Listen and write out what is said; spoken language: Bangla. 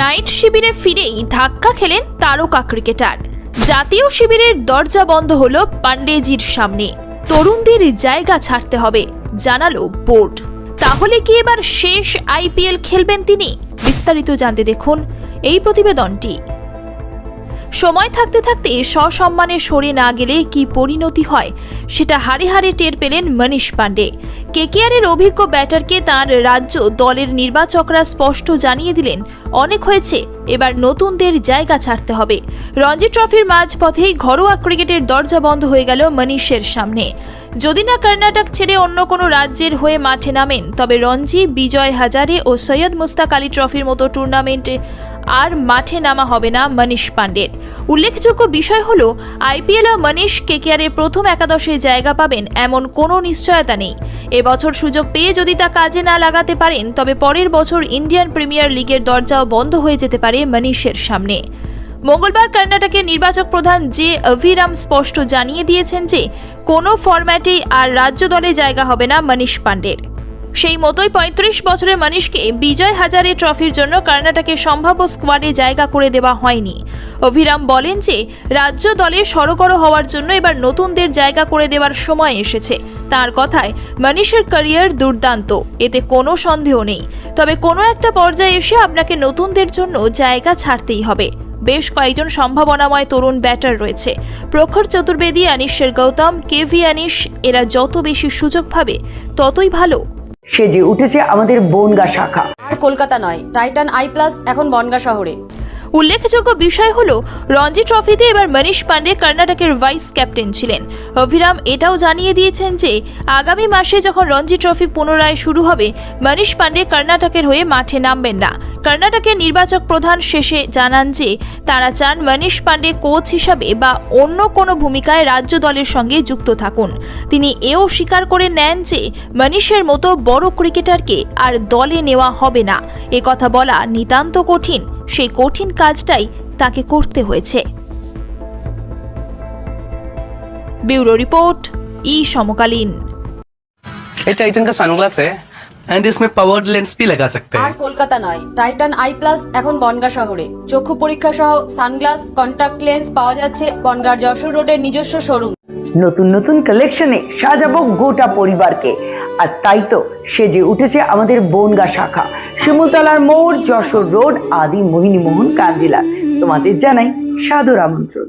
নাইট শিবিরে ফিরেই ধাক্কা খেলেন তারকা ক্রিকেটার। জাতীয় শিবিরের দরজা বন্ধ হল পান্ডেজির সামনে। তরুণদের জায়গা ছাড়তে হবে, জানালো বোর্ড। তাহলে কি এবার শেষ আইপিএল খেলবেন তিনি? বিস্তারিত জানতে দেখুন এই প্রতিবেদনটি। সময় থাকতে থাকতে সসম্মানে সরে না গেলে কি পরিণতি হয়, সেটা হারে হারে টের পেলেন মনীষ পাণ্ডে। কেকেআরের অভিজ্ঞ ব্যাটারকে তার রাজ্য দলের নির্বাচকরা স্পষ্ট জানিয়ে দিলেন, অনেক হয়েছে, এবার নতুনদের জায়গা ছাড়তে হবে। রঞ্জি ট্রফির মাঝপথেই ঘরোয়া ক্রিকেটের দরজা বন্ধ হয়ে গেল মনীষের সামনে। যদি না কর্ণাটক ছেড়ে অন্য কোনো রাজ্যের হয়ে মাঠে নামেন, তবে রঞ্জি, বিজয় হাজারে ও সৈয়দ মুস্তাক আলী ট্রফির মতো টুর্নামেন্টে আর মাঠে নামা হবে না মনীষ পাণ্ডের। উল্লেখযোগ্য বিষয় হল, আইপিএল ও মনীষ কেকেআরের প্রথম একাদশে জায়গা পাবেন এমন কোনো নিশ্চয়তা নেই। এবছর সুযোগ পেয়ে যদি তা কাজে না লাগাতে পারেন, তবে পরের বছর ইন্ডিয়ান প্রিমিয়ার লিগের দরজাও বন্ধ হয়ে যেতে পারে মনীষের সামনে। মঙ্গলবার কর্ণাটকের নির্বাচক প্রধান জে অভিরাম স্পষ্ট জানিয়ে দিয়েছেন যে, কোনো ফরম্যাটেই আর রাজ্য দলে জায়গা হবে না মনীষ পাণ্ডের। সেই মতোই পঁয়ত্রিশ বছরের মনীষকে বিজয় হাজারে ট্রফির জন্য কর্ণাটকের সম্ভাব্য স্কোয়াডে জায়গা করে দেওয়া হয়নি। অভিরাম বলেন যে, রাজ্য দলে সড়গড় হওয়ার জন্য এবার নতুনদের জায়গা করে দেওয়ার সময় এসেছে। তার কথায় মনীষের ক্যারিয়ার দুর্দান্ত, এতে কোনো সন্দেহ নেই। তবে কোনো একটা পর্যায়ে এসে আপনাকে নতুনদের জন্য জায়গা ছাড়তেই হবে। বেশ কয়েকজন সম্ভাবনাময় তরুণ ব্যাটার রয়েছে। প্রখর চতুর্বেদী আনিশের গৌতম, কেভি আনিশ, এরা যত বেশি সুযোগ পাবে, ততই ভালো। সেজে উঠেছে আমাদের বনগা শাখা। আর কলকাতা নয় টাইটান আই প্লাস এখন বনগা শহরে। উল্লেখযোগ্য বিষয় হলো, রঞ্জি ট্রফিতে এবার মনীষ পাণ্ডে কর্ণাটকের ভাইস ক্যাপ্টেন ছিলেন। অভিরাম এটাও জানিয়ে দিয়েছেন যে, আগামী মাসে যখন রঞ্জি ট্রফি পুনরায় শুরু হবে, মনীষ পাণ্ডে কর্ণাটকের হয়ে মাঠে নামবেন না। কর্ণাটকের নির্বাচক প্রধান শেষে জানান যে, তারা চান মনীষ পাণ্ডে কোচ হিসাবে বা অন্য কোনো ভূমিকায় রাজ্য দলের সঙ্গে যুক্ত থাকুন। তিনি এও স্বীকার করে নেন যে, মনীষের মতো বড় ক্রিকেটারকে আর দলে নেওয়া হবে না। এ কথা বলা নিতান্ত কঠিন। সেই কঠিন কাজটাই তাকে করতে হয়েছে ব্যুরো রিপোর্ট ই সমকালীন ये टाइटन का सनग्लास है एंड इसमें पावर्ड लेंस भी लगा सकते আর हैं কলকাতা নয় টাইটান আই প্লাস এখন বনগা শহরে চক্ষু পরীক্ষা সহ সানগ্লাস কন্টাক্ট লেন্স পাওয়া যাচ্ছে বনগার যশোর রোডের নিজস্ব শোরুম নতুন নতুন কালেকশনে সাজাবো গোটা পরিবারকে আর তাই তো সে যে উঠেছে আমাদের বনগা শাখা, শিমুলতলার মোড়, যশোর রোড আদি মোহিনী মোহন কাঞ্জিলার তোমাদের জানাই সাদর আমন্ত্রণ।